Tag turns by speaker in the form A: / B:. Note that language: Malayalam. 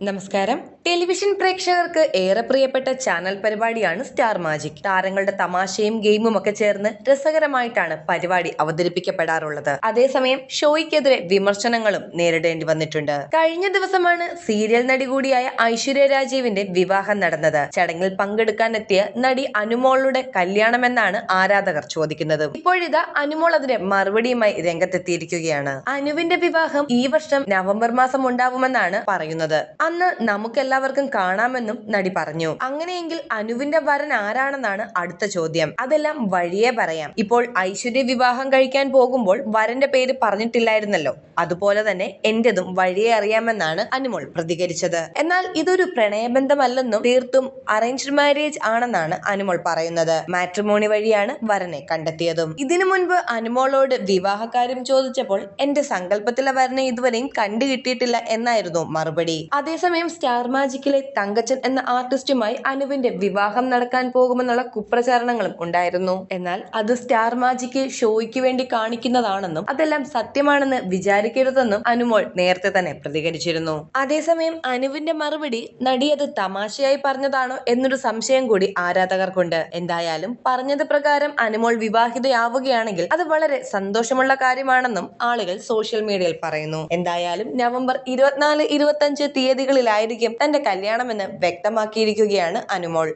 A: നമസ്കാരം. ടെലിവിഷൻ പ്രേക്ഷകർക്ക് ഏറെ പ്രിയപ്പെട്ട ചാനൽ പരിപാടിയാണ് സ്റ്റാർ മാജിക്. താരങ്ങളുടെ തമാശയും ഗെയിമും ഒക്കെ ചേർന്ന് രസകരമായിട്ടാണ് പരിപാടി അവതരിപ്പിക്കപ്പെടാറുള്ളത്. അതേസമയം ഷോയ്ക്കെതിരെ വിമർശനങ്ങളും നേരിടേണ്ടി വന്നിട്ടുണ്ട്. കഴിഞ്ഞ ദിവസമാണ് സീരിയൽ നടി കൂടിയായ ഐശ്വര്യ രാജീവിന്റെ വിവാഹം നടന്നത്. ചടങ്ങിൽ പങ്കെടുക്കാനെത്തിയ നടി അനുമോളുടെ കല്യാണമെന്നാണ് ആരാധകർ ചോദിക്കുന്നത്. ഇപ്പോഴിതാ അനുമോൾ അതിന് മറുപടിയുമായി രംഗത്തെത്തിയിരിക്കുകയാണ്. അനുവിന്റെ വിവാഹം ഈ വർഷം നവംബർ മാസം ഉണ്ടാവുമെന്നാണ് പറയുന്നത്. അന്ന് നമുക്കെല്ലാവർക്കും കാണാമെന്നും നടി പറഞ്ഞു. അങ്ങനെയെങ്കിൽ അനുവിന്റെ വരൻ ആരാണെന്നാണ് അടുത്ത ചോദ്യം. അതെല്ലാം വഴിയേ പറയാം. ഇപ്പോൾ ഐശ്വര്യ വിവാഹം കഴിക്കാൻ പോകുമ്പോൾ വരന്റെ പേര് പറഞ്ഞിട്ടില്ലായിരുന്നല്ലോ. അതുപോലെ തന്നെ എന്റേതും വഴിയെ അറിയാമെന്നാണ് അനുമോൾ പ്രതികരിച്ചത്. എന്നാൽ ഇതൊരു പ്രണയബന്ധമല്ലെന്നും തീർത്തും അറേഞ്ച്ഡ് മാരേജ് ആണെന്നാണ് അനുമോൾ പറയുന്നത്. മാട്രിമോണി വഴിയാണ് വരനെ കണ്ടെത്തിയതും. ഇതിനു മുൻപ് അനുമോളോട് വിവാഹകാര്യം ചോദിച്ചപ്പോൾ എന്റെ സങ്കല്പത്തിലെ വരനെ ഇതുവരെയും കണ്ടുകിട്ടിയിട്ടില്ല എന്നായിരുന്നു മറുപടി. അതേസമയം സ്റ്റാർ മാജിക്കിലെ തങ്കച്ചൻ എന്ന ആർട്ടിസ്റ്റുമായി അനുവിന്റെ വിവാഹം നടക്കാൻ പോകുമെന്നുള്ള കുപ്രചാരണങ്ങളും ഉണ്ടായിരുന്നു. എന്നാൽ അത് സ്റ്റാർ മാജിക്ക് ഷോയ്ക്ക് വേണ്ടി കാണിക്കുന്നതാണെന്നും അതെല്ലാം സത്യമാണെന്ന് വിചാരിക്കരുതെന്നും അനുമോൾ നേരത്തെ തന്നെ പ്രതികരിച്ചിരുന്നു. അതേസമയം അനുവിന്റെ മറുപടി നടി അത് തമാശയായി പറഞ്ഞതാണോ എന്നൊരു സംശയം കൂടി ആരാധകർക്കുണ്ട്. എന്തായാലും പറഞ്ഞത് പ്രകാരം അനുമോൾ വിവാഹിതയാവുകയാണെങ്കിൽ അത് വളരെ സന്തോഷമുള്ള കാര്യമാണെന്നും ആളുകൾ സോഷ്യൽ മീഡിയയിൽ പറയുന്നു. എന്തായാലും നവംബർ ഇരുപത്തിനാല് ഇരുപത്തഞ്ച് തീയതികളിലായിരിക്കും തന്റെ കല്യാണമെന്ന് വ്യക്തമാക്കിയിരിക്കുകയാണ് അനുമോൾ.